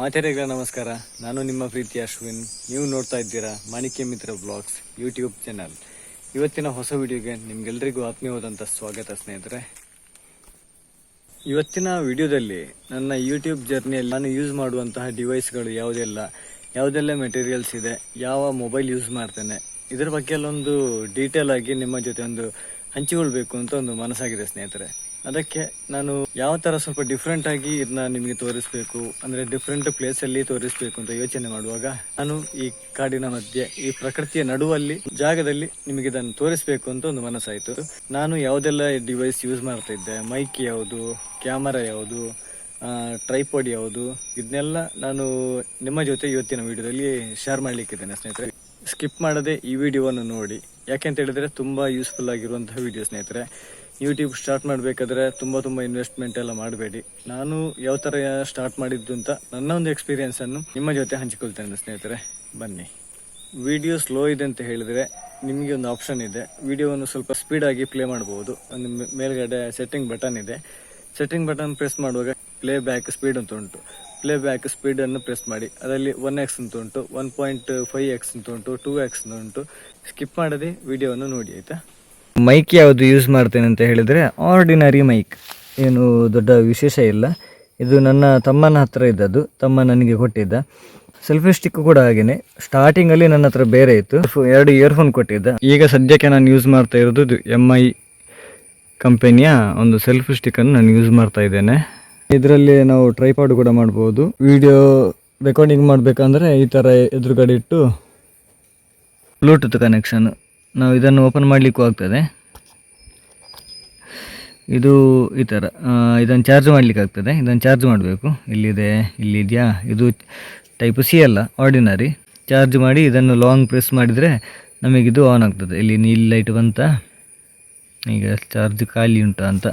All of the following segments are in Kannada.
ಮಾತೆರೆಗಳ ನಮಸ್ಕಾರ. ನಾನು ನಿಮ್ಮ ಪ್ರೀತಿ ಅಶ್ವಿನ್. ನೀವು ನೋಡ್ತಾ ಇದ್ದೀರಾ ಮಾಣಿಕ್ಯ ಮಿತ್ರ ಬ್ಲಾಗ್ಸ್ ಯೂಟ್ಯೂಬ್ ಚಾನಲ್. ಇವತ್ತಿನ ಹೊಸ ವಿಡಿಯೋಗೆ ನಿಮ್ಗೆಲ್ರಿಗೂ ಆತ್ಮೀಯವಾದಂಥ ಸ್ವಾಗತ ಸ್ನೇಹಿತರೆ. ಇವತ್ತಿನ ವಿಡಿಯೋದಲ್ಲಿ ನನ್ನ ಯೂಟ್ಯೂಬ್ ಜರ್ನಿಯಲ್ಲಿ ನಾನು ಯೂಸ್ ಮಾಡುವಂತಹ ಡಿವೈಸ್ಗಳು ಯಾವುದೆಲ್ಲ ಯಾವುದೆಲ್ಲ ಮೆಟೀರಿಯಲ್ಸ್ ಇದೆ, ಯಾವ ಮೊಬೈಲ್ ಯೂಸ್ ಮಾಡ್ತೇನೆ, ಇದರ ಬಗ್ಗೆ ಅಲ್ಲೊಂದು ಡೀಟೇಲ್ ಆಗಿ ನಿಮ್ಮ ಜೊತೆ ಒಂದು ಹಂಚಿಕೊಳ್ಬೇಕು ಅಂತ ಒಂದು ಮನಸ್ಸಾಗಿದೆ ಸ್ನೇಹಿತರೆ. ಅದಕ್ಕೆ ನಾನು ಯಾವ ತರ ಸ್ವಲ್ಪ ಡಿಫ್ರೆಂಟ್ ಆಗಿ ಇದನ್ನ ನಿಮಗೆ ತೋರಿಸ್ಬೇಕು, ಅಂದ್ರೆ ಡಿಫ್ರೆಂಟ್ ಪ್ಲೇಸ್ ಅಲ್ಲಿ ತೋರಿಸ್ಬೇಕು ಅಂತ ಯೋಚನೆ ಮಾಡುವಾಗ, ನಾನು ಈ ಕಾಡಿನ ಮಧ್ಯೆ, ಈ ಪ್ರಕೃತಿಯ ನಡುವಲ್ಲಿ, ಜಾಗದಲ್ಲಿ ನಿಮಗೆ ಇದನ್ನು ತೋರಿಸ್ಬೇಕು ಅಂತ ಒಂದು ಮನಸ್ಸಾಯ್ತು. ನಾನು ಯಾವುದೆಲ್ಲ ಡಿವೈಸ್ ಯೂಸ್ ಮಾಡ್ತಾ ಇದ್ದೆ ಮೈಕ್ ಯಾವುದು ಕ್ಯಾಮರಾ ಯಾವುದು ಟ್ರೈಪಾಡ್ ಯಾವುದು ಇದನ್ನೆಲ್ಲ ನಾನು ನಿಮ್ಮ ಜೊತೆ ಇವತ್ತಿನ ವಿಡಿಯೋದಲ್ಲಿ ಶೇರ್ ಮಾಡ್ಲಿಕ್ಕಿದ್ದೇನೆ ಸ್ನೇಹಿತರೆ. ಸ್ಕಿಪ್ ಮಾಡದೆ ಈ ವಿಡಿಯೋವನ್ನು ನೋಡಿ. ಯಾಕೆಂತ ಹೇಳಿದ್ರೆ ತುಂಬಾ ಯೂಸ್ಫುಲ್ ಆಗಿರುವಂತಹ ವಿಡಿಯೋ ಸ್ನೇಹಿತರೆ. ಯೂಟ್ಯೂಬ್ ಸ್ಟಾರ್ಟ್ ಮಾಡಬೇಕಾದ್ರೆ ತುಂಬ ತುಂಬ ಇನ್ವೆಸ್ಟ್ಮೆಂಟ್ ಎಲ್ಲ ಮಾಡಬೇಡಿ. ನಾನು ಯಾವ ಥರ ಸ್ಟಾರ್ಟ್ ಮಾಡಿದ್ದು ಅಂತ ನನ್ನ ಒಂದು ಎಕ್ಸ್ಪೀರಿಯೆನ್ಸನ್ನು ನಿಮ್ಮ ಜೊತೆ ಹಂಚಿಕೊಳ್ತೇನೆ ಸ್ನೇಹಿತರೆ. ಬನ್ನಿ. ವಿಡಿಯೋ ಸ್ಲೋ ಇದೆ ಅಂತ ಹೇಳಿದರೆ ನಿಮಗೆ ಒಂದು ಆಪ್ಷನ್ ಇದೆ. ವಿಡಿಯೋವನ್ನು ಸ್ವಲ್ಪ ಸ್ಪೀಡಾಗಿ ಪ್ಲೇ ಮಾಡ್ಬೋದು. ಒಂದು ಮೇಲ್ಗಡೆ ಸೆಟ್ಟಿಂಗ್ ಬಟನ್ ಇದೆ. ಸೆಟ್ಟಿಂಗ್ ಬಟನ್ ಪ್ರೆಸ್ ಮಾಡುವಾಗ ಪ್ಲೇ ಬ್ಯಾಕ್ ಸ್ಪೀಡ್ ಅಂತ ಉಂಟು. ಪ್ಲೇ ಬ್ಯಾಕ್ ಸ್ಪೀಡನ್ನು ಪ್ರೆಸ್ ಮಾಡಿ. ಅದರಲ್ಲಿ ಒನ್ ಎಕ್ಸ್ ಅಂತ ಉಂಟು. ಒನ್ ಪಾಯಿಂಟ್ ಫೈವ್ ಎಕ್ಸ್ ಅಂತ ಉಂಟು. ಟೂ ಎಕ್ಸ್ ಅಂತ ಉಂಟು. ಸ್ಕಿಪ್ ಮಾಡದೆ ವಿಡಿಯೋವನ್ನು ನೋಡಿ, ಆಯ್ತಾ? ಮೈಕ್ ಯಾವುದು ಯೂಸ್ ಮಾಡ್ತೇನೆ ಅಂತ ಹೇಳಿದರೆ ಆರ್ಡಿನರಿ ಮೈಕ್ ಏನು ದೊಡ್ಡ ವಿಶೇಷ ಇಲ್ಲ. ಇದು ನನ್ನ ತಮ್ಮನ ಹತ್ರ ಇದ್ದದ್ದು, ತಮ್ಮ ನನಗೆ ಕೊಟ್ಟಿದ್ದ. ಸೆಲ್ಫಿ ಸ್ಟಿಕ್ ಕೂಡ ಹಾಗೇನೆ. ಸ್ಟಾರ್ಟಿಂಗಲ್ಲಿ ನನ್ನ ಹತ್ರ ಬೇರೆ ಇತ್ತು. ಎರಡು ಇಯರ್ಫೋನ್ ಕೊಟ್ಟಿದ್ದ. ಈಗ ಸದ್ಯಕ್ಕೆ ನಾನು ಯೂಸ್ ಮಾಡ್ತಾ ಇರೋದು ಎಂ ಐ ಕಂಪೆನಿಯ ಒಂದು ಸೆಲ್ಫಿ ಸ್ಟಿಕ್ಕನ್ನು ನಾನು ಯೂಸ್ ಮಾಡ್ತಾ ಇದ್ದೇನೆ. ಇದರಲ್ಲಿ ನಾವು ಟ್ರೈಪಾಡ್ ಕೂಡ ಮಾಡ್ಬೋದು. ವಿಡಿಯೋ ರೆಕಾರ್ಡಿಂಗ್ ಮಾಡಬೇಕಂದ್ರೆ ಈ ಥರ ಎದುರುಗಡೆ ಇಟ್ಟು ಬ್ಲೂಟೂತ್ ಕನೆಕ್ಷನ್ ನಾವು ಇದನ್ನು ಓಪನ್ ಮಾಡಲಿಕ್ಕೂ ಆಗ್ತದೆ. ಇದು ಈ ಥರ ಇದನ್ನು ಚಾರ್ಜ್ ಮಾಡಲಿಕ್ಕೆ ಆಗ್ತದೆ. ಇದನ್ನು ಚಾರ್ಜ್ ಮಾಡಬೇಕು. ಇಲ್ಲಿದೆ, ಇಲ್ಲಿದೆಯಾ? ಇದು ಟೈಪ್ ಸಿ ಅಲ್ಲ ಆರ್ಡಿನರಿ ಚಾರ್ಜ್ ಮಾಡಿ ಇದನ್ನು ಲಾಂಗ್ ಪ್ರೆಸ್ ಮಾಡಿದರೆ ನಮಗಿದು ಆನ್ ಆಗ್ತದೆ. ಇಲ್ಲಿ ನೀಲಿ ಲೈಟ್ ಬಂತ, ಈಗ ಚಾರ್ಜ್ ಖಾಲಿ ಉಂಟಾ ಅಂತ.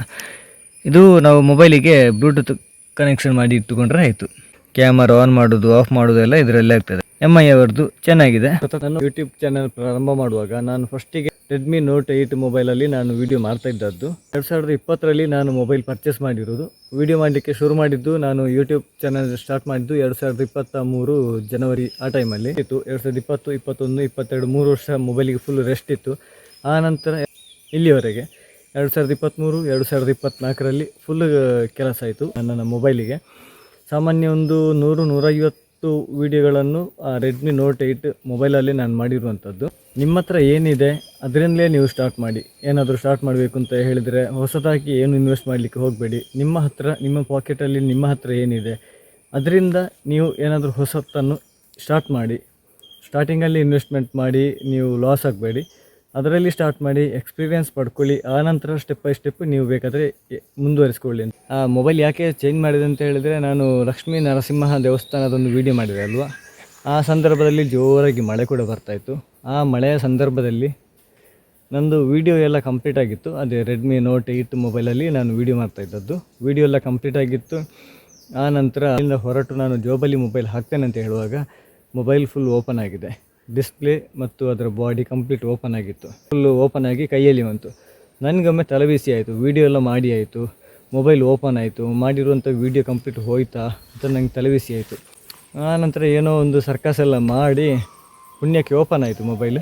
ಇದು ನಾವು ಮೊಬೈಲಿಗೆ ಬ್ಲೂಟೂತ್ ಕನೆಕ್ಷನ್ ಮಾಡಿ ಇಟ್ಟುಕೊಂಡ್ರೆ ಆಯಿತು. ಕ್ಯಾಮರಾ ಆನ್ ಮಾಡೋದು ಆಫ್ ಮಾಡೋದು ಎಲ್ಲ ಇದರಲ್ಲೇ ಆಗ್ತದೆ. ಎಂ ಐ ಅವರದ್ದು ಚೆನ್ನಾಗಿದೆ. ನಾನು ಯೂಟ್ಯೂಬ್ ಚಾನಲ್ ಪ್ರಾರಂಭ ಮಾಡುವಾಗ ನಾನು ಫಸ್ಟಿಗೆ ರೆಡ್ಮಿ ನೋಟ್ ಏಯ್ಟ್ ಮೊಬೈಲಲ್ಲಿ ನಾನು ವಿಡಿಯೋ ಮಾಡ್ತಾ ಇದ್ದದ್ದು. ಎರಡು ಸಾವಿರದ ಇಪ್ಪತ್ತರಲ್ಲಿ ನಾನು ಮೊಬೈಲ್ ಪರ್ಚೇಸ್ ಮಾಡಿರೋದು. ವಿಡಿಯೋ ಮಾಡಲಿಕ್ಕೆ ಶುರು ಮಾಡಿದ್ದು ನಾನು ಯೂಟ್ಯೂಬ್ ಚಾನಲ್ ಸ್ಟಾರ್ಟ್ ಮಾಡಿದ್ದು ಎರಡು ಸಾವಿರದ ಇಪ್ಪತ್ತ ಮೂರು ಜನವರಿ ಆ ಟೈಮಲ್ಲಿ ಇತ್ತು. ಎರಡು ಸಾವಿರದ ಇಪ್ಪತ್ತು, ಇಪ್ಪತ್ತೊಂದು, ಇಪ್ಪತ್ತೆರಡು ಮೂರು ವರ್ಷ ಮೊಬೈಲಿಗೆ ಫುಲ್ ರೆಸ್ಟ್ ಇತ್ತು. ಆ ನಂತರ ಇಲ್ಲಿವರೆಗೆ ಎರಡು ಸಾವಿರದ ಇಪ್ಪತ್ತ್ಮೂರು, ಎರಡು ಸಾವಿರದ ಇಪ್ಪತ್ತ್ನಾಲ್ಕರಲ್ಲಿ ಫುಲ್ ಕೆಲಸ ಆಯಿತು ನನ್ನ ಮೊಬೈಲಿಗೆ ಸಾಮಾನ್ಯ ಒಂದು ನೂರು, ನೂರೈವತ್ತು ವಿಡಿಯೋಗಳನ್ನು ರೆಡ್ಮಿ ನೋಟ್ ಏಯ್ಟ್ ಮೊಬೈಲಲ್ಲಿ ನಾನು ಮಾಡಿರುವಂಥದ್ದು. ನಿಮ್ಮ ಹತ್ರ ಏನಿದೆ, ಅದರಿಂದಲೇ ನೀವು ಸ್ಟಾರ್ಟ್ ಮಾಡಿ. ಏನಾದರೂ ಸ್ಟಾರ್ಟ್ ಮಾಡಬೇಕು ಅಂತ ಹೇಳಿದರೆ ಹೊಸದಾಗಿ ಏನು ಇನ್ವೆಸ್ಟ್ ಮಾಡಲಿಕ್ಕೆ ಹೋಗಬೇಡಿ. ನಿಮ್ಮ ಹತ್ರ, ನಿಮ್ಮ ಪಾಕೆಟಲ್ಲಿ ನಿಮ್ಮ ಹತ್ರ ಏನಿದೆ, ಅದರಿಂದ ನೀವು ಏನಾದರೂ ಹೊಸತನ್ನು ಸ್ಟಾರ್ಟ್ ಮಾಡಿ. ಸ್ಟಾರ್ಟಿಂಗಲ್ಲಿ ಇನ್ವೆಸ್ಟ್ಮೆಂಟ್ ಮಾಡಿ, ನೀವು ಲಾಸ್ ಆಗಬೇಡಿ. ಅದರಲ್ಲಿ ಸ್ಟಾರ್ಟ್ ಮಾಡಿ ಎಕ್ಸ್ಪೀರಿಯೆನ್ಸ್ ಪಡ್ಕೊಳ್ಳಿ. ಆನಂತರ ಸ್ಟೆಪ್ ಬೈ ಸ್ಟೆಪ್ ನೀವು ಬೇಕಾದರೆ ಮುಂದುವರಿಸ್ಕೊಳ್ಳಿ ಆ ಮೊಬೈಲ್ ಯಾಕೆ ಚೇಂಜ್ ಮಾಡಿದೆ ಅಂತ ಹೇಳಿದರೆ ನಾನು ಲಕ್ಷ್ಮೀ ನರಸಿಂಹ ದೇವಸ್ಥಾನದೊಂದು ವಿಡಿಯೋ ಮಾಡಿದೆ ಅಲ್ವಾ? ಆ ಸಂದರ್ಭದಲ್ಲಿ ಜೋರಾಗಿ ಮಳೆ ಕೂಡ ಬರ್ತಾಯಿತ್ತು ಆ ಮಳೆಯ ಸಂದರ್ಭದಲ್ಲಿ ನಂದು ವಿಡಿಯೋ ಎಲ್ಲ ಕಂಪ್ಲೀಟ್ ಆಗಿತ್ತು. ಅದೇ ರೆಡ್ಮಿ ನೋಟ್ ಏಯ್ಟ್ ಮೊಬೈಲಲ್ಲಿ ನಾನು ವಿಡಿಯೋ ಮಾಡ್ತಾ ಇದ್ದದ್ದು. ವಿಡಿಯೋ ಎಲ್ಲ ಕಂಪ್ಲೀಟ್ ಆಗಿತ್ತು. ಆ ನಂತರ ಅಲ್ಲಿಂದ ಹೊರಟು ನಾನು ಜೋಬಲ್ಲಿ ಮೊಬೈಲ್ ಹಾಕ್ತೇನೆ ಅಂತ ಹೇಳುವಾಗ ಮೊಬೈಲ್ ಫುಲ್ ಓಪನ್ ಆಗಿದೆ. ಡಿಸ್ಪ್ಲೇ ಮತ್ತು ಅದರ ಬಾಡಿ ಕಂಪ್ಲೀಟ್ ಓಪನ್ ಆಗಿತ್ತು. ಫುಲ್ಲು ಓಪನ್ ಆಗಿ ಕೈಯಲ್ಲಿ ಬಂತು. ನನಗೊಮ್ಮೆ ತಲೆಬಿಸಿ ಆಯಿತು. ವೀಡಿಯೋ ಎಲ್ಲ ಮಾಡಿ ಆಯಿತು. ಮೊಬೈಲ್ ಓಪನ್ ಆಯಿತು. ಮಾಡಿರುವಂಥ ವೀಡಿಯೋ ಕಂಪ್ಲೀಟ್ ಹೋಯ್ತಾ ಅಂತ ನಂಗೆ ತಲೆಬಿಸಿ ಆಯಿತು. ಆ ನಂತರ ಏನೋ ಒಂದು ಸರ್ಕಸ್ ಎಲ್ಲ ಮಾಡಿ ಪುಣ್ಯಕ್ಕೆ ಓಪನ್ ಆಯಿತು ಮೊಬೈಲ್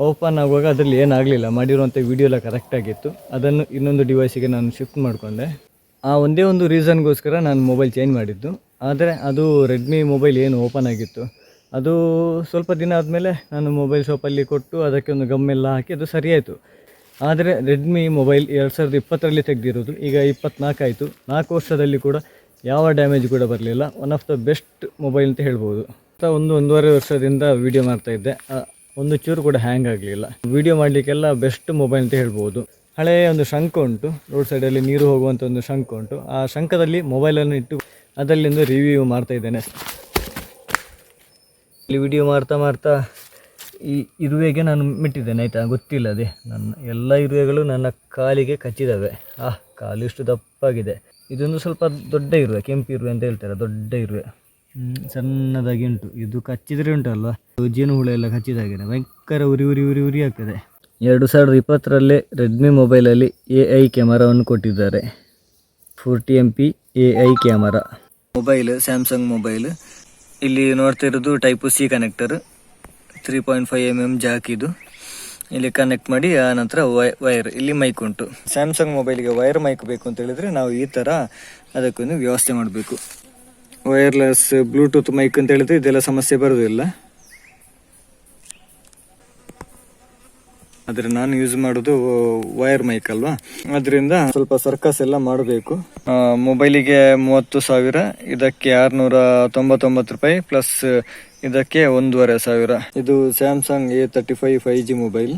ಓಪನ್ ಆಗುವಾಗ ಅದರಲ್ಲಿ ಏನಾಗಲಿಲ್ಲ. ಮಾಡಿರುವಂಥ ವೀಡಿಯೋ ಎಲ್ಲ ಕರೆಕ್ಟಾಗಿತ್ತು ಅದನ್ನು ಇನ್ನೊಂದು ಡಿವೈಸಿಗೆ ನಾನು ಶಿಫ್ಟ್ ಮಾಡಿಕೊಂಡೆ. ಆ ಒಂದೇ ಒಂದು ರೀಸನ್ಗೋಸ್ಕರ ನಾನು ಮೊಬೈಲ್ ಚೇಂಜ್ ಮಾಡಿದ್ದು. ಆದರೆ ಅದು ರೆಡ್ಮಿ ಮೊಬೈಲ್ ಏನು ಓಪನ್ ಆಗಿತ್ತು. ಅದು ಸ್ವಲ್ಪ ದಿನ ಆದಮೇಲೆ ನಾನು ಮೊಬೈಲ್ ಶಾಪಲ್ಲಿ ಕೊಟ್ಟು ಅದಕ್ಕೆ ಒಂದು ಗಮ್ಮೆಲ್ಲ ಹಾಕಿ ಅದು ಸರಿಯಾಯಿತು. ಆದರೆ ರೆಡ್ಮಿ ಮೊಬೈಲ್ ಎರಡು ಸಾವಿರದ ಇಪ್ಪತ್ತರಲ್ಲಿ ತೆಗೆದಿರೋದು, ಈಗ ಇಪ್ಪತ್ನಾಲ್ಕು ಆಯಿತು ನಾಲ್ಕು ವರ್ಷದಲ್ಲಿ ಕೂಡ ಯಾವ ಡ್ಯಾಮೇಜ್ ಕೂಡ ಬರಲಿಲ್ಲ. One of the best mobile ಅಂತ ಹೇಳ್ಬೋದು. ಅಂತ ಒಂದು ಒಂದೂವರೆ ವರ್ಷದಿಂದ ವೀಡಿಯೋ ಮಾಡ್ತಾ ಇದ್ದೆ. ಒಂದು ಚೂರು ಕೂಡ ಹ್ಯಾಂಗ್ ಆಗಲಿಲ್ಲ. ವೀಡಿಯೋ ಮಾಡಲಿಕ್ಕೆಲ್ಲ ಬೆಸ್ಟ್ ಮೊಬೈಲ್ ಅಂತ ಹೇಳ್ಬೋದು. ಹಳೆಯ ಒಂದು ಶಂಕ ಉಂಟು. ರೋಡ್ ಸೈಡಲ್ಲಿ ನೀರು ಹೋಗುವಂಥ ಒಂದು ಶಂಕ ಉಂಟು. ಆ ಶಂಕದಲ್ಲಿ ಮೊಬೈಲನ್ನು ಇಟ್ಟು ಅದರಲ್ಲಿಂದು ರಿವ್ಯೂ ಮಾಡ್ತಾ ಇದ್ದೇನೆ. ಇಲ್ಲಿ ವಿಡಿಯೋ ಮಾಡ್ತಾ ಮಾಡ್ತಾ ಈ ಇರುವೆಗೆ ನಾನು ಮೆಟ್ಟಿದ್ದೇನೆ, ಆಯಿತಾ? ಗೊತ್ತಿಲ್ಲ ಅದೇ. ನನ್ನ ಎಲ್ಲ ಇರುವೆಗಳು ನನ್ನ ಕಾಲಿಗೆ ಕಚ್ಚಿದ್ದಾವೆ ಆ, ಕಾಲು ಇಷ್ಟು ದಪ್ಪಾಗಿದೆ. ಇದೊಂದು ಸ್ವಲ್ಪ ದೊಡ್ಡ ಇರುವೆ, ಕೆಂಪು ಇರುವೆ ಅಂತ ಹೇಳ್ತಾರೆ, ದೊಡ್ಡ ಇರುವೆ. ಸಣ್ಣದಾಗಿ ಉಂಟು. ಇದು ಕಚ್ಚಿದ್ರೆ ಉಂಟಲ್ವ? ಇದು ಜೇನು ಹುಳ ಎಲ್ಲ ಕಚ್ಚಿದಾಗಿದೆ ಭಯಂಕರ ಉರಿ ಉರಿ ಉರಿ ಉರಿ ಆಗ್ತದೆ. ಎರಡು ಸಾವಿರದ ಇಪ್ಪತ್ತರಲ್ಲೇ ರೆಡ್ಮಿ ಮೊಬೈಲಲ್ಲಿ ಎ ಐ ಕ್ಯಾಮರಾವನ್ನು ಕೊಟ್ಟಿದ್ದಾರೆ. Forty M P A I camera mobile Samsung mobile ಇಲ್ಲಿ ನೋಡ್ತಾ ಇರೋದು type C connector three point five M M jack ಇದು. ಇಲ್ಲಿ ಕನೆಕ್ಟ್ ಮಾಡಿ, ಆ ನಂತರ ವೈರ್ ಇಲ್ಲಿ ಮೈಕ್ ಉಂಟು. ಸ್ಯಾಮ್ಸಂಗ್ ಮೊಬೈಲ್ಗೆ ವೈರ್ ಮೈಕ್ ಬೇಕು ಅಂತ ಹೇಳಿದ್ರೆ ನಾವು ಈ ಥರ ಅದಕ್ಕೊಂದು ವ್ಯವಸ್ಥೆ ಮಾಡಬೇಕು. ವೈರ್ಲೆಸ್ ಬ್ಲೂಟೂತ್ ಮೈಕ್ ಅಂತ ಹೇಳಿದ್ರೆ ಇದೆಲ್ಲ ಸಮಸ್ಯೆ ಬರೋದಿಲ್ಲ. ಆದ್ರೆ ನಾನು ಯೂಸ್ ಮಾಡೋದು ವೈರ್ ಮೈಕ್ ಅಲ್ವಾ? ಅದರಿಂದ ಸ್ವಲ್ಪ ಸರ್ಕಸ್ ಎಲ್ಲ ಮಾಡಬೇಕು. ಮೊಬೈಲಿಗೆ ಮೂವತ್ತು ಸಾವಿರ, ಇದಕ್ಕೆ ಆರ್ನೂರ ತೊಂಬತ್ತೊಂಬತ್ತು ರೂಪಾಯಿ ಪ್ಲಸ್ ಇದಕ್ಕೆ ಒಂದೂವರೆ ಸಾವಿರ. ಇದು Samsung A thirty five five G mobile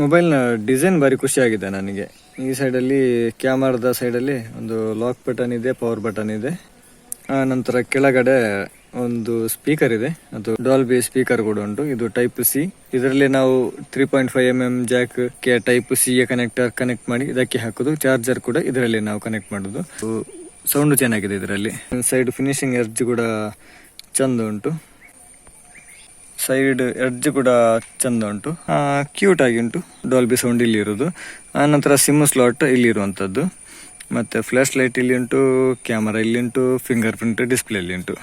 ಮೊಬೈಲ್ನ ಡಿಸೈನ್ ಭಾರಿ ಖುಷಿಯಾಗಿದೆ ನನಗೆ. ಈ ಸೈಡಲ್ಲಿ ಕ್ಯಾಮರಾದ ಸೈಡಲ್ಲಿ ಒಂದು ಲಾಕ್ ಬಟನ್ ಇದೆ ಪವರ್ ಬಟನ್ ಇದೆ. ಆ, ನಂತರ ಕೆಳಗಡೆ ಒಂದು ಸ್ಪೀಕರ್ ಇದೆ. ಅದು ಡಾಲ್ಬಿ ಸ್ಪೀಕರ್ ಕೂಡ ಉಂಟು. ಇದು ಟೈಪ್ ಸಿ ಇದರಲ್ಲಿ ನಾವು three point five M M jack K type C connector connect ಮಾಡಿ ಇದಕ್ಕೆ ಹಾಕೋದು. ಚಾರ್ಜರ್ ಕೂಡ ಇದರಲ್ಲಿ ನಾವು ಕನೆಕ್ಟ್ ಮಾಡೋದು. ಸೌಂಡ್ ಚೆನ್ನಾಗಿದೆ ಇದರಲ್ಲಿ. ಸೈಡ್ ಫಿನಿಶಿಂಗ್ ಎರ್ಜ್ ಕೂಡ ಚಂದ ಉಂಟು. ಸೈಡ್ ಎಡ್ಜ್ ಕೂಡ ಚಂದ ಉಂಟು. ಕ್ಯೂಟ್ ಆಗಿ ಉಂಟು. ಡಾಲ್ಬಿ ಸೌಂಡ್ ಇಲ್ಲಿ ಇರೋದು. ಆನಂತರ ನಂತರ ಸಿಮ್ ಸ್ಲಾಟ್ ಇಲ್ಲಿ ಇರುವಂಥದ್ದು ಮತ್ತು ಫ್ಲ್ಯಾಶ್ ಲೈಟ್ ಇಲ್ಲಿ ಉಂಟು ಕ್ಯಾಮರಾ ಇಲ್ಲಿ ಉಂಟು ಫಿಂಗರ್ ಪ್ರಿಂಟ್ ಡಿಸ್ಪ್ಲೇ ಇಲ್ಲಿ ಉಂಟು.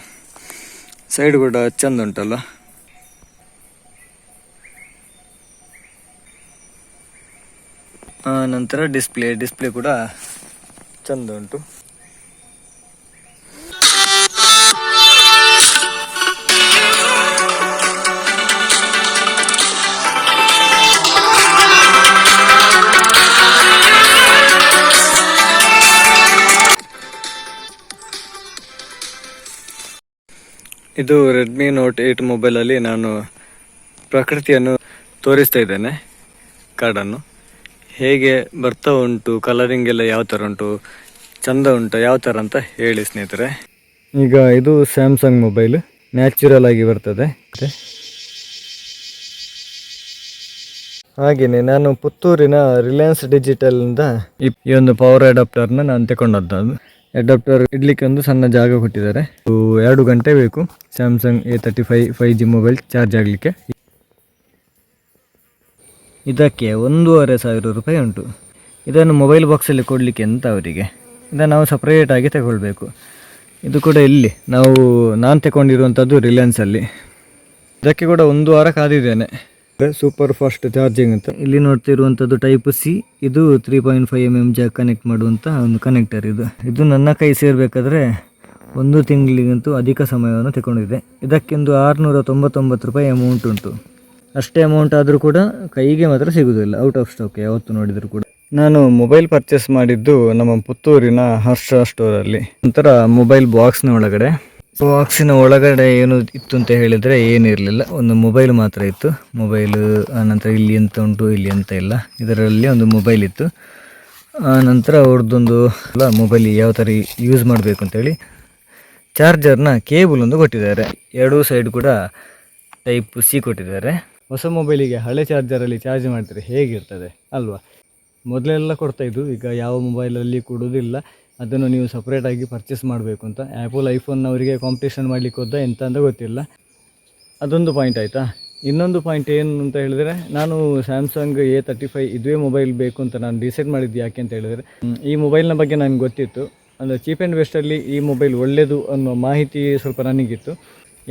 ಸೈಡ್ ಕೂಡ ಚಂದ ಉಂಟಲ್ಲ? ನಂತರ ಡಿಸ್ಪ್ಲೇ ಡಿಸ್ಪ್ಲೇ ಕೂಡ ಚಂದ ಉಂಟು. ಇದು ರೆಡ್ಮಿ ನೋಟ್ ಏಟ್ ಮೊಬೈಲಲ್ಲಿ ನಾನು ಪ್ರಕೃತಿಯನ್ನು ತೋರಿಸ್ತಾ ಇದ್ದೇನೆ ಕಾರ್ಡನ್ನು ಹೇಗೆ ಬರ್ತಾ ಉಂಟು ಕಲರಿಂಗ್ ಎಲ್ಲ ಯಾವ ಥರ ಉಂಟು, ಚಂದ ಉಂಟು, ಯಾವ ಥರ ಅಂತ ಹೇಳಿ ಸ್ನೇಹಿತರೆ. ಈಗ ಇದು ಸ್ಯಾಮ್ಸಂಗ್ ಮೊಬೈಲ್ ನ್ಯಾಚುರಲ್ ಆಗಿ ಬರ್ತದೆ. ಹಾಗೆಯೇ ನಾನು ಪುತ್ತೂರಿನ ರಿಲಯನ್ಸ್ ಡಿಜಿಟಲ್ನಿಂದ ಈ ಒಂದು ಪವರ್ ಅಡಾಪ್ಟರ್ನ ನಾನು ತಗೊಂಡದ್ದು ಅಡಾಪ್ಟರ್ ಇಡ್ಲಿಕ್ಕೆ ಒಂದು ಸಣ್ಣ ಜಾಗ ಕೊಟ್ಟಿದ್ದಾರೆ. ಎರಡು ಗಂಟೆ ಬೇಕು. Samsung A thirty five five G mobile charge ಆಗಲಿಕ್ಕೆ. ಇದಕ್ಕೆ ಒಂದೂವರೆ ಸಾವಿರ ರೂಪಾಯಿ ಉಂಟು. ಇದನ್ನು ಮೊಬೈಲ್ ಬಾಕ್ಸಲ್ಲಿ ಕೊಡಲಿಕ್ಕೆ ಅಂತ ಅವರಿಗೆ? ಇದನ್ನು ನಾವು ಸಪ್ರೇಟಾಗಿ ತಗೊಳ್ಬೇಕು. ಇದು ಕೂಡ ಇಲ್ಲಿ. ನಾವು ನಾನು ತಗೊಂಡಿರುವಂಥದ್ದು ರಿಲಯನ್ಸಲ್ಲಿ ಇದಕ್ಕೆ ಕೂಡ ಒಂದು ವಾರ ಕಾದಿದ್ದೇನೆ. ಸೂಪರ್ ಫಾಸ್ಟ್ ಚಾರ್ಜಿಂಗ್ ಅಂತ. ಇಲ್ಲಿ ನೋಡ್ತಿರುವಂಥದ್ದು ಟೈಪ್ ಸಿ ಇದು three point five M M jack connect ಮಾಡುವಂಥ ಒಂದು ಕನೆಕ್ಟರ್ ಇದು. ಇದು ನನ್ನ ಕೈ ಸೇರಬೇಕಾದ್ರೆ ಒಂದು ತಿಂಗಳಿಗಂತೂ ಅಧಿಕ ಸಮಯವನ್ನು ತಗೊಂಡಿದೆ. ಇದಕ್ಕೆಂದು ಆರುನೂರ ತೊಂಬತ್ತೊಂಬತ್ತು ರೂಪಾಯಿ ಅಮೌಂಟ್ ಉಂಟು. ಅಷ್ಟೇ ಅಮೌಂಟ್ ಆದರೂ ಕೂಡ ಕೈಗೆ ಮಾತ್ರ ಸಿಗುವುದಿಲ್ಲ ಔಟ್ ಆಫ್ ಸ್ಟಾಕ್ ಯಾವತ್ತು ನೋಡಿದರೂ ಕೂಡ. ನಾನು ಮೊಬೈಲ್ ಪರ್ಚೇಸ್ ಮಾಡಿದ್ದು ನಮ್ಮ ಪುತ್ತೂರಿನ ಹರ್ಷ ಸ್ಟೋರಲ್ಲಿ ಒಂಥರ ಮೊಬೈಲ್ ಬಾಕ್ಸ್ನ ಒಳಗಡೆ. ಬಾಕ್ಸಿನ ಒಳಗಡೆ ಏನು ಇತ್ತು ಅಂತ ಹೇಳಿದರೆ ಏನಿರಲಿಲ್ಲ. ಒಂದು ಮೊಬೈಲ್ ಮಾತ್ರ ಇತ್ತು. ಮೊಬೈಲ್ ಆನಂತರ ಇಲ್ಲಿ ಎಂತ ಉಂಟು, ಇಲ್ಲಿ ಅಂತ ಇಲ್ಲ. ಇದರಲ್ಲಿ ಒಂದು ಮೊಬೈಲ್ ಇತ್ತು. ಆನಂತರ ಅವ್ರದ್ದೊಂದು ಅಲ್ಲ ಮೊಬೈಲ್ ಯಾವ ಥರ ಯೂಸ್ ಮಾಡಬೇಕು ಅಂತೇಳಿ ಚಾರ್ಜರ್ನ ಕೇಬಲ್ ಒಂದು ಕೊಟ್ಟಿದ್ದಾರೆ. ಎರಡೂ ಸೈಡ್ ಕೂಡ ಟೈಪ್ ಸಿ ಕೊಟ್ಟಿದ್ದಾರೆ. ಹೊಸ ಮೊಬೈಲಿಗೆ ಹಳೆ ಚಾರ್ಜರಲ್ಲಿ ಚಾರ್ಜ್ ಮಾಡಿದರೆ ಹೇಗಿರ್ತದೆ ಅಲ್ವಾ? ಮೊದಲೆಲ್ಲ ಕೊಡ್ತಾಯಿದ್ದು ಈಗ ಯಾವ ಮೊಬೈಲಲ್ಲಿ ಕೊಡೋದಿಲ್ಲ ಅದನ್ನು ನೀವು ಸಪ್ರೇಟಾಗಿ ಪರ್ಚೇಸ್ ಮಾಡಬೇಕು ಅಂತ. ಆ್ಯಪಲ್ ಐಫೋನ್ನವರಿಗೆ ಕಾಂಪಿಟೇಷನ್ ಮಾಡಲಿಕ್ಕೆ ಹೋದ ಎಂತ ಅಂತ ಗೊತ್ತಿಲ್ಲ. ಅದೊಂದು ಪಾಯಿಂಟ್ ಆಯಿತಾ? ಇನ್ನೊಂದು ಪಾಯಿಂಟ್ ಏನು ಅಂತ ಹೇಳಿದರೆ, ನಾನು ಸ್ಯಾಮ್ಸಂಗ್ ಎ ತರ್ಟಿ ಫೈವ್ ಇದುವೇ ಮೊಬೈಲ್ ಬೇಕು ಅಂತ ನಾನು ಡಿಸೈಡ್ ಮಾಡಿದ್ದು ಯಾಕೆ ಅಂತ ಹೇಳಿದರೆ, ಈ ಮೊಬೈಲ್ನ ಬಗ್ಗೆ ನನಗೆ ಗೊತ್ತಿತ್ತು. ಅಂದರೆ ಚೀಪ್ ಆ್ಯಂಡ್ ಬೆಸ್ಟಲ್ಲಿ ಈ ಮೊಬೈಲ್ ಒಳ್ಳೆಯದು ಅನ್ನೋ ಮಾಹಿತಿ ಸ್ವಲ್ಪ ನನಗಿತ್ತು.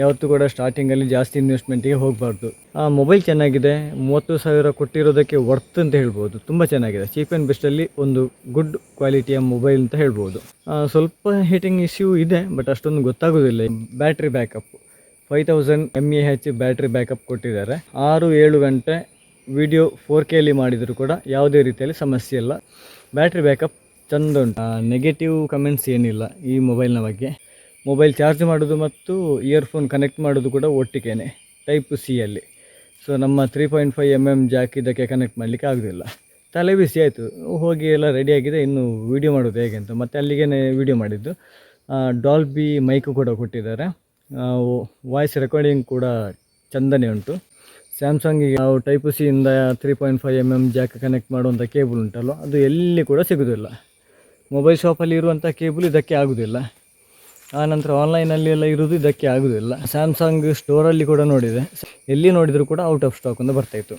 ಯಾವತ್ತೂ ಕೂಡ ಸ್ಟಾರ್ಟಿಂಗಲ್ಲಿ ಜಾಸ್ತಿ ಇನ್ವೆಸ್ಟ್ಮೆಂಟಿಗೆ ಹೋಗಬಾರ್ದು. ಆ ಮೊಬೈಲ್ ಚೆನ್ನಾಗಿದೆ, ಮೂವತ್ತು ಸಾವಿರ ಕೊಟ್ಟಿರೋದಕ್ಕೆ ವರ್ತ್ ಅಂತ ಹೇಳ್ಬೋದು. ತುಂಬ ಚೆನ್ನಾಗಿದೆ. ಚೀಪ್ ಆ್ಯಂಡ್ ಬೆಸ್ಟಲ್ಲಿ ಒಂದು ಗುಡ್ ಕ್ವಾಲಿಟಿಯ ಮೊಬೈಲ್ ಅಂತ ಹೇಳ್ಬೋದು. ಸ್ವಲ್ಪ ಹೀಟಿಂಗ್ ಇಶ್ಯೂ ಇದೆ ಬಟ್ ಅಷ್ಟೊಂದು ಗೊತ್ತಾಗೋದಿಲ್ಲ. Battery backup five thousand M A H battery backup ಕೊಟ್ಟಿದ್ದಾರೆ. ಆರು ಏಳು ಗಂಟೆ ವಿಡಿಯೋ ಫೋರ್ ಕೆಯಲ್ಲಿ ಮಾಡಿದರೂ ಕೂಡ ಯಾವುದೇ ರೀತಿಯಲ್ಲಿ ಸಮಸ್ಯೆ ಇಲ್ಲ. ಬ್ಯಾಟ್ರಿ ಬ್ಯಾಕಪ್ ಚಂದ ಉಂಟು. ನೆಗೆಟಿವ್ ಕಮೆಂಟ್ಸ್ ಏನಿಲ್ಲ ಈ ಮೊಬೈಲ್ನ ಬಗ್ಗೆ. ಮೊಬೈಲ್ ಚಾರ್ಜ್ ಮಾಡೋದು ಮತ್ತು ಇಯರ್ಫೋನ್ ಕನೆಕ್ಟ್ ಮಾಡೋದು ಕೂಡ ಒಟ್ಟಿಗೆನೆ, ಟೈಪ್ ಸಿಯಲ್ಲಿ ಸೊ ನಮ್ಮ three point five M M jack ಇದಕ್ಕೆ ಕನೆಕ್ಟ್ ಮಾಡಲಿಕ್ಕೆ ಆಗೋದಿಲ್ಲ. ತಲೆ ಬಿಸಿ ಆಯಿತು, ಹೋಗಿ ಎಲ್ಲ ರೆಡಿಯಾಗಿದೆ ಇನ್ನು ವೀಡಿಯೋ ಮಾಡೋದು ಹೇಗೆ ಅಂತ. ಮತ್ತೆ ಅಲ್ಲಿಗೆ ವೀಡಿಯೋ ಮಾಡಿದ್ದು. ಡಾಲ್ಬಿ ಮೈಕು ಕೂಡ ಕೊಟ್ಟಿದ್ದಾರೆ. ವಾಯ್ಸ್ ರೆಕಾರ್ಡಿಂಗ್ ಕೂಡ ಚಂದನೆ ಉಂಟು. ಸ್ಯಾಮ್ಸಂಗಿಗೆ ನಾವು type ಸಿಯಿಂದ three point five M M jack connect ಮಾಡುವಂಥ ಕೇಬಲ್ ಉಂಟಲ್ಲ ಅದು ಎಲ್ಲಿ ಕೂಡ ಸಿಗೋದಿಲ್ಲ. ಮೊಬೈಲ್ ಶಾಪಲ್ಲಿ ಇರುವಂಥ ಕೇಬಲ್ ಇದಕ್ಕೆ ಆಗೋದಿಲ್ಲ. ಆನಂತರ ಆನ್ಲೈನಲ್ಲಿ ಎಲ್ಲ ಇರೋದು, ಇದಕ್ಕೆ ಆಗೋದಿಲ್ಲ ಸ್ಯಾಮ್ಸಂಗ್ ಸ್ಟೋರಲ್ಲಿ ಕೂಡ ನೋಡಿದೆ. ಎಲ್ಲಿ ನೋಡಿದರೂ ಕೂಡ ಔಟ್ ಆಫ್ ಸ್ಟಾಕ್ ಅಂತ ಬರ್ತಾಯಿತ್ತು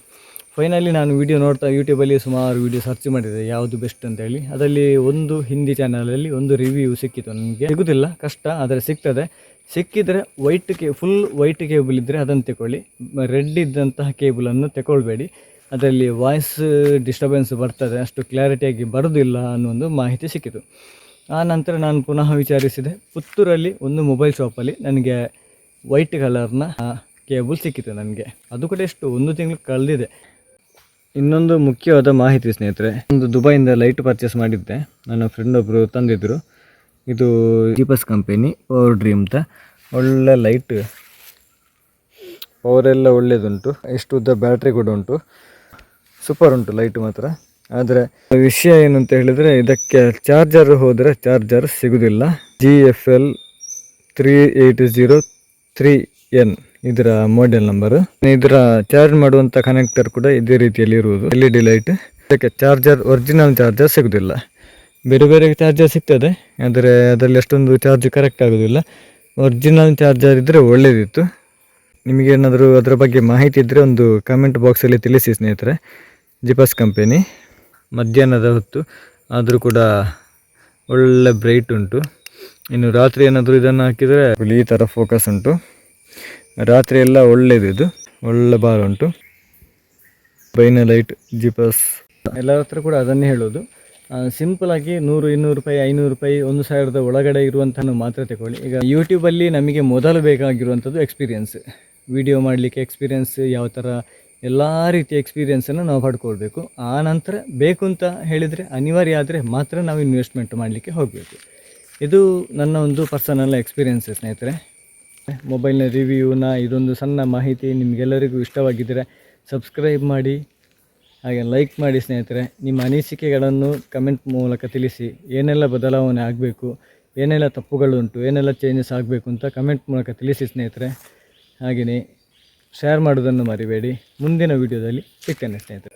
ಫೈನಲಿ ನಾನು ವಿಡಿಯೋ ನೋಡ್ತಾ ಯೂಟ್ಯೂಬಲ್ಲಿ ಸುಮಾರು ವಿಡಿಯೋ ಸರ್ಚ್ ಮಾಡಿದೆ, ಯಾವುದು ಬೆಸ್ಟ್ ಅಂತ ಹೇಳಿ. ಅದರಲ್ಲಿ ಒಂದು ಹಿಂದಿ ಚಾನಲಲ್ಲಿ ಒಂದು ರಿವ್ಯೂ ಸಿಕ್ಕಿತು ನನಗೆ. ಸಿಗುದಿಲ್ಲ, ಕಷ್ಟ, ಆದರೆ ಸಿಗ್ತದೆ. ಸಿಕ್ಕಿದರೆ ವೈಟ್ ಕೇ ಫುಲ್ ವೈಟ್ ಕೇಬಲ್ ಇದ್ದರೆ ಅದನ್ನು ತಗೊಳ್ಳಿ ರೆಡ್ ಇದ್ದಂತಹ ಕೇಬಲನ್ನು ತಗೊಳ್ಬೇಡಿ ಅದರಲ್ಲಿ ವಾಯ್ಸ್ ಡಿಸ್ಟರ್ಬೆನ್ಸ್ ಬರ್ತದೆ, ಅಷ್ಟು ಕ್ಲಾರಿಟಿಯಾಗಿ ಬರೋದಿಲ್ಲ ಅನ್ನೋ ಒಂದು ಮಾಹಿತಿ ಸಿಕ್ಕಿತು. ಆ ನಂತರ ನಾನು ಪುನಃ ವಿಚಾರಿಸಿದೆ. ಪುತ್ತೂರಲ್ಲಿ ಒಂದು ಮೊಬೈಲ್ ಶಾಪಲ್ಲಿ ನನಗೆ ವೈಟ್ ಕಲರ್ನ ಕೇಬಲ್ ಸಿಕ್ಕಿತು ನನಗೆ. ಅದು ಕೂಡ ಎಷ್ಟು, ಒಂದು ತಿಂಗಳು ಕಳೆದಿದೆ. ಇನ್ನೊಂದು ಮುಖ್ಯವಾದ ಮಾಹಿತಿ ಸ್ನೇಹಿತರೆ, ಒಂದು ದುಬೈಯಿಂದ ಲೈಟ್ ಪರ್ಚೇಸ್ ಮಾಡಿದ್ದೆ. ನನ್ನ ಫ್ರೆಂಡ್ ಒಬ್ಬರು ತಂದಿದ್ದರು ಇದು ಜೀಪಸ್ ಕಂಪೆನಿ ಪವರ್ ಡ್ರೀಮ್ ಅಂತ ಒಳ್ಳೆ ಲೈಟ್ ಪವರ್ ಎಲ್ಲ ಒಳ್ಳೆಯದುಂಟು ಎಷ್ಟು ಉದ್ದ ಬ್ಯಾಟ್ರಿ ಕೂಡ ಉಂಟು. ಸೂಪರ್ ಉಂಟು ಲೈಟ್ ಮಾತ್ರ. ಆದರೆ ವಿಷಯ ಏನು ಅಂತ ಹೇಳಿದರೆ ಇದಕ್ಕೆ ಚಾರ್ಜರ್ ಹೋದರೆ ಚಾರ್ಜರ್ ಸಿಗುವುದಿಲ್ಲ G F L three eight zero three N ಇದರ ಮಾಡೆಲ್ ನಂಬರ್ ಇದರ ಚಾರ್ಜ್ ಮಾಡುವಂಥ ಕನೆಕ್ಟರ್ ಕೂಡ ಇದೇ ರೀತಿಯಲ್ಲಿ ಇರುವುದು. ಎಲ್ ಇ ಡಿ ಲೈಟ್ ಇದಕ್ಕೆ ಚಾರ್ಜರ್ ಒರಿಜಿನಲ್ ಚಾರ್ಜರ್ ಸಿಗುವುದಿಲ್ಲ ಬೇರೆ ಬೇರೆ ಚಾರ್ಜರ್ ಸಿಗ್ತದೆ, ಆದರೆ ಅದರಲ್ಲಿ ಅಷ್ಟೊಂದು ಚಾರ್ಜ್ ಕರೆಕ್ಟ್ ಆಗೋದಿಲ್ಲ. ಒರಿಜಿನಲ್ ಚಾರ್ಜರ್ ಇದ್ದರೆ ಒಳ್ಳೆಯದಿತ್ತು ನಿಮಗೇನಾದರೂ ಅದರ ಬಗ್ಗೆ ಮಾಹಿತಿ ಇದ್ದರೆ ಒಂದು ಕಮೆಂಟ್ ಬಾಕ್ಸಲ್ಲಿ ತಿಳಿಸಿ ಸ್ನೇಹಿತರೆ. ಜಿಪಸ್ ಕಂಪೆನಿ ಮಧ್ಯಾಹ್ನದ ಹೊತ್ತು. ಆದರೂ ಕೂಡ ಒಳ್ಳೆ ಬ್ರೈಟ್ ಉಂಟು. ಇನ್ನು ರಾತ್ರಿ ಏನಾದರೂ ಇದನ್ನು ಹಾಕಿದರೆ ಈ ಥರ ಫೋಕಸ್ ಉಂಟು. ರಾತ್ರಿ ಎಲ್ಲ ಒಳ್ಳೆಯದು ಇದು. ಒಳ್ಳೆ ಬಾರ್ ಉಂಟು. ಬೈನ ಲೈಟ್ ಜಿಪಸ್ ಎಲ್ಲರ ಹತ್ರ ಕೂಡ ಅದನ್ನೇ ಹೇಳೋದು. ಸಿಂಪಲ್ ಆಗಿ ನೂರು, ಇನ್ನೂರು ರೂಪಾಯಿ, ಐನೂರು ರೂಪಾಯಿ, ಒಂದು ಸಾವಿರದ ಒಳಗಡೆ ಇರುವಂತಹ ಮಾತ್ರ ತಗೊಳ್ಳಿ. ಈಗ ಯೂಟ್ಯೂಬಲ್ಲಿ ನಮಗೆ ಮೊದಲು ಬೇಕಾಗಿರುವಂಥದ್ದು ಎಕ್ಸ್ಪೀರಿಯನ್ಸ್ ವಿಡಿಯೋ ಮಾಡಲಿಕ್ಕೆ ಎಕ್ಸ್ಪೀರಿಯನ್ಸ್ ಯಾವ ಥರ ಎಲ್ಲ ರೀತಿಯ ಎಕ್ಸ್ಪೀರಿಯೆನ್ಸನ್ನು ನಾವು ಪಡ್ಕೊಳ್ಬೇಕು. ಆ ನಂತರ ಬೇಕು ಅಂತ ಹೇಳಿದರೆ, ಅನಿವಾರ್ಯ ಆದರೆ ಮಾತ್ರ ನಾವು ಇನ್ವೆಸ್ಟ್ಮೆಂಟ್ ಮಾಡಲಿಕ್ಕೆ ಹೋಗಬೇಕು. ಇದು ನನ್ನ ಒಂದು ಪರ್ಸನಲ್ ಎಕ್ಸ್ಪೀರಿಯೆನ್ಸ್ ಸ್ನೇಹಿತರೆ. ಮೊಬೈಲ್ನ ರಿವ್ಯೂನ ಇದೊಂದು ಸಣ್ಣ ಮಾಹಿತಿ ನಿಮಗೆಲ್ಲರಿಗೂ ಇಷ್ಟವಾಗಿದ್ದರೆ ಸಬ್ಸ್ಕ್ರೈಬ್ ಮಾಡಿ, ಹಾಗೆ ಲೈಕ್ ಮಾಡಿ ಸ್ನೇಹಿತರೆ. ನಿಮ್ಮ ಅನಿಸಿಕೆಗಳನ್ನು ಕಮೆಂಟ್ ಮೂಲಕ ತಿಳಿಸಿ, ಏನೆಲ್ಲ ಬದಲಾವಣೆ ಆಗಬೇಕು, ಏನೆಲ್ಲ ತಪ್ಪುಗಳುಂಟು, ಏನೆಲ್ಲ ಚೇಂಜಸ್ ಆಗಬೇಕು ಅಂತ ಕಮೆಂಟ್ ಮೂಲಕ ತಿಳಿಸಿ ಸ್ನೇಹಿತರೆ. ಹಾಗೆಯೇ ಶೇರ್ ಮಾಡೋದನ್ನು ಮರಿಬೇಡಿ. ಮುಂದಿನ ವೀಡಿಯೋದಲ್ಲಿ ಸಿಗ್ತೇನೆ ಸ್ನೇಹಿತರೆ.